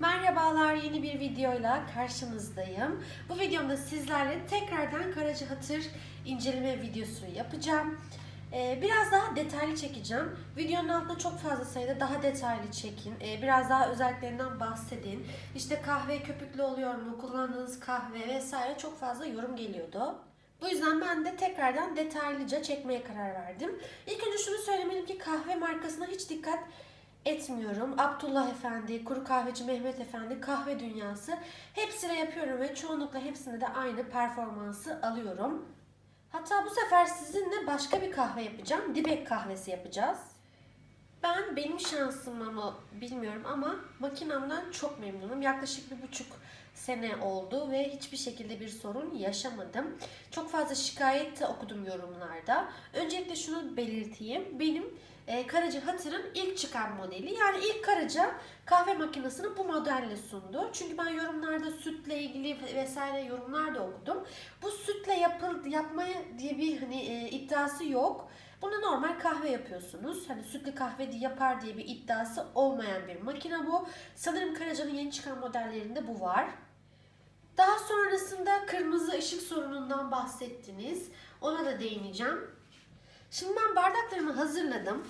Merhabalar, yeni bir videoyla karşınızdayım. Bu videomda sizlerle tekrardan Karaca Hatır inceleme videosu yapacağım. Ee, biraz daha detaylı çekeceğim. Videonun altında çok fazla sayıda daha detaylı çekin. Ee, biraz daha özelliklerinden bahsedin. İşte kahve köpüklü oluyor mu, kullandığınız kahve vesaire çok fazla yorum geliyordu. Bu yüzden ben de tekrardan detaylıca çekmeye karar verdim. İlk önce şunu söylemeliyim ki kahve markasına hiç dikkat etmiyorum. Abdullah Efendi, Kuru Kahveci Mehmet Efendi, Kahve Dünyası hepsine yapıyorum ve çoğunlukla hepsinde de aynı performansı alıyorum. Hatta bu sefer sizinle başka bir kahve yapacağım. Dibek kahvesi yapacağız. Ben benim şansım mı bilmiyorum ama makinamdan çok memnunum. Yaklaşık bir buçuk sene oldu ve hiçbir şekilde bir sorun yaşamadım. Çok fazla şikayet de okudum yorumlarda. Öncelikle şunu belirteyim. Benim e, Karaca Hatır'ın ilk çıkan modeli. Yani ilk Karaca kahve makinesini bu modelle sundu. Çünkü ben yorumlarda sütle ilgili vesaire yorumlar da okudum. Bu sütle yapıl, yapmaya diye bir hani e, iddiası yok. Bunu normal kahve yapıyorsunuz. Hani sütlü kahve yapar diye bir iddiası olmayan bir makine bu. Sanırım Karaca'nın yeni çıkan modellerinde bu var. Daha sonrasında kırmızı ışık sorunundan bahsettiniz. Ona da değineceğim. Şimdi ben bardaklarımı hazırladım.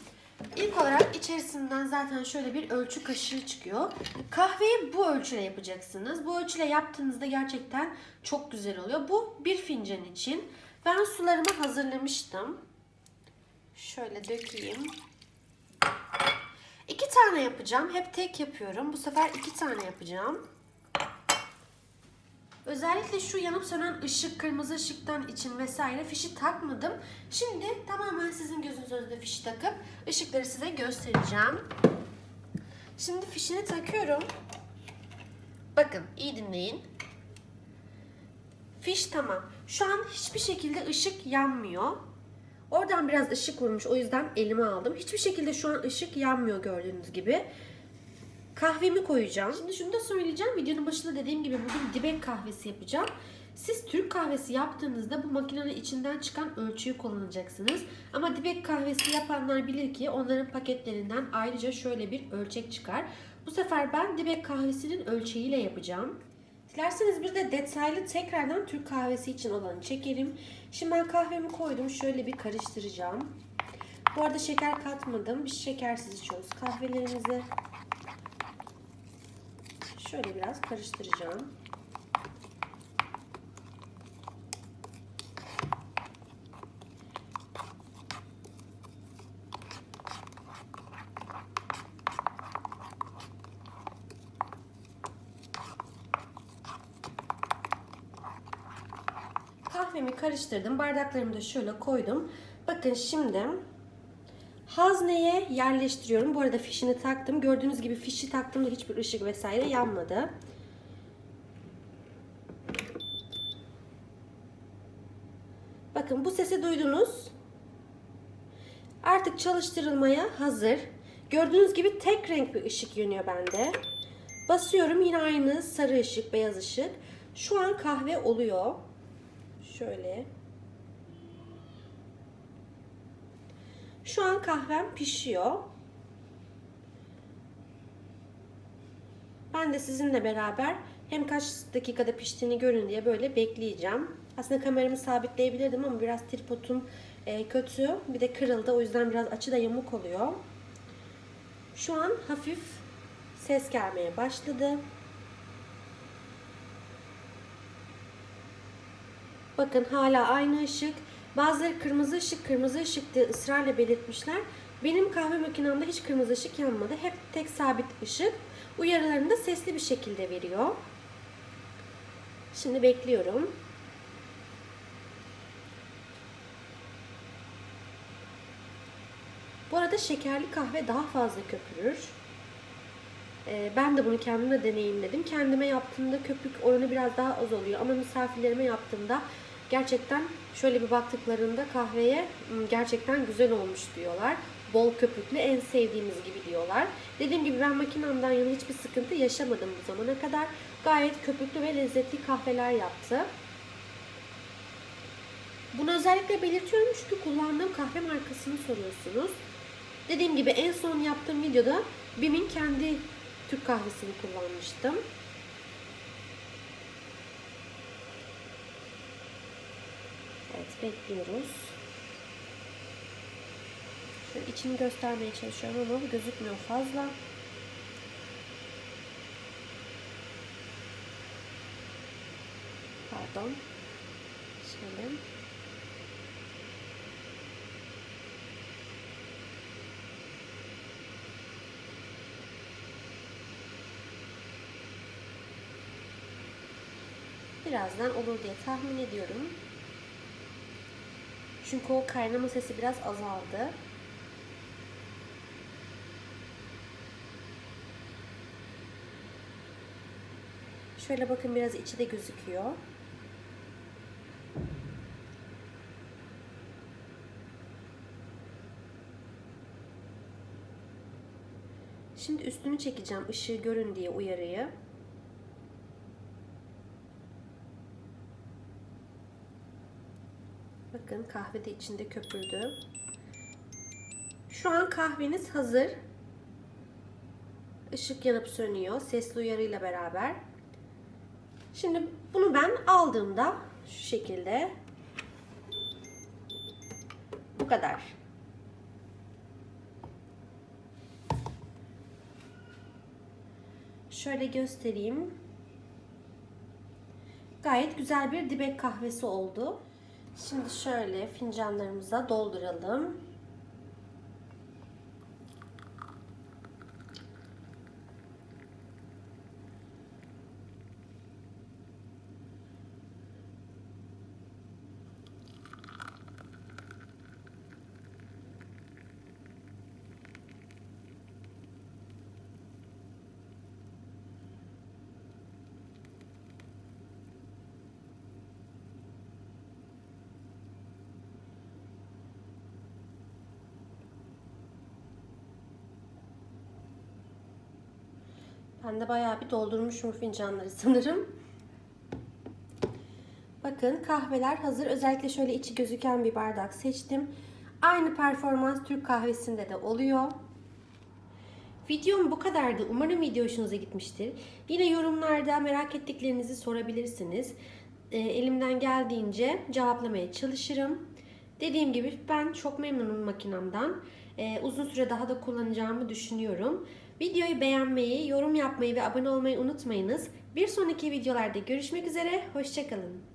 İlk olarak içerisinden zaten şöyle bir ölçü kaşığı çıkıyor. Kahveyi bu ölçüyle yapacaksınız. Bu ölçüyle yaptığınızda gerçekten çok güzel oluyor. Bu bir fincan için. Ben sularımı hazırlamıştım. Şöyle dökeyim. İki tane yapacağım. Hep tek yapıyorum. Bu sefer iki tane yapacağım. Özellikle şu yanıp sönen ışık, kırmızı ışıktan için vesaire fişi takmadım. Şimdi tamamen sizin gözünüz önünde fişi takıp ışıkları size göstereceğim. Şimdi fişini takıyorum. Bakın iyi dinleyin. Fiş tamam. Şu an hiçbir şekilde ışık yanmıyor. Oradan biraz ışık vurmuş o yüzden elime aldım. Hiçbir şekilde şu an ışık yanmıyor gördüğünüz gibi. Kahvemi koyacağım. Şimdi şunu da söyleyeceğim. Videonun başında dediğim gibi bugün dibek kahvesi yapacağım. Siz Türk kahvesi yaptığınızda bu makinenin içinden çıkan ölçüyü kullanacaksınız. Ama dibek kahvesi yapanlar bilir ki onların paketlerinden ayrıca şöyle bir ölçek çıkar. Bu sefer ben dibek kahvesinin ölçeğiyle yapacağım. Dilerseniz bir de detaylı tekrardan Türk kahvesi için olanı çekelim. Şimdi ben kahvemi koydum. Şöyle bir karıştıracağım. Bu arada şeker katmadım. Biz şekersiz içiyoruz kahvelerimizi. Şöyle biraz karıştıracağım. Kahvemi karıştırdım. Bardaklarımı da şöyle koydum. Bakın şimdi hazneye yerleştiriyorum. Bu arada fişini taktım. Gördüğünüz gibi fişi taktığımda hiçbir ışık vesaire yanmadı. Bakın bu sesi duydunuz. Artık çalıştırılmaya hazır. Gördüğünüz gibi tek renk bir ışık yanıyor bende. Basıyorum yine aynı sarı ışık, beyaz ışık. Şu an kahve oluyor. Şöyle. Şu an kahvem pişiyor. Ben de sizinle beraber hem kaç dakikada piştiğini görün diye böyle bekleyeceğim. Aslında kameramı sabitleyebilirdim ama biraz tripodum e, kötü. Bir de kırıldı. O yüzden biraz açı da yamuk oluyor. Şu an hafif ses gelmeye başladı. Bakın hala aynı ışık. Bazıları kırmızı ışık, kırmızı ışık diye ısrarla belirtmişler. Benim kahve makinemde hiç kırmızı ışık yanmadı. Hep tek sabit ışık. Uyarılarını da sesli bir şekilde veriyor. Şimdi bekliyorum. Bu arada şekerli kahve daha fazla köpürür. Ee, ben de bunu kendime deneyimledim. Kendime yaptığımda köpük oranı biraz daha az oluyor. Ama misafirlerime yaptığımda gerçekten şöyle bir baktıklarında kahveye gerçekten güzel olmuş diyorlar. Bol köpüklü en sevdiğimiz gibi diyorlar. Dediğim gibi ben makinamdan yana hiçbir sıkıntı yaşamadım bu zamana kadar. Gayet köpüklü ve lezzetli kahveler yaptı. Bunu özellikle belirtiyorum çünkü kullandığım kahve markasını soruyorsunuz. Dediğim gibi en son yaptığım videoda BİM'in kendi Türk kahvesini kullanmıştım. Evet bekliyoruz. Şöyle içini göstermeye çalışıyorum ama gözükmüyor fazla. Pardon. Şöyle. Birazdan olur diye tahmin ediyorum. Çünkü o kaynama sesi biraz azaldı. Şöyle bakın biraz içi de gözüküyor. Şimdi üstünü çekeceğim ışığı görün diye uyarıyı. Bakın kahve de içinde köpürdü. Şu an kahveniz hazır. Işık yanıp sönüyor sesli uyarıyla beraber. Şimdi bunu ben aldığımda şu şekilde bu kadar. Şöyle göstereyim. Gayet güzel bir dibek kahvesi oldu. Şimdi şöyle fincanlarımıza dolduralım. Ben de bayağı bir doldurmuşum fincanları sanırım. Bakın kahveler hazır. Özellikle şöyle içi gözüken bir bardak seçtim. Aynı performans Türk kahvesinde de oluyor. Videom bu kadardı. Umarım video hoşunuza gitmiştir. Yine yorumlarda merak ettiklerinizi sorabilirsiniz. E, elimden geldiğince cevaplamaya çalışırım. Dediğim gibi ben çok memnunum makinamdan. E, uzun süre daha da kullanacağımı düşünüyorum. Videoyu beğenmeyi, yorum yapmayı ve abone olmayı unutmayınız. Bir sonraki videolarda görüşmek üzere. Hoşçakalın.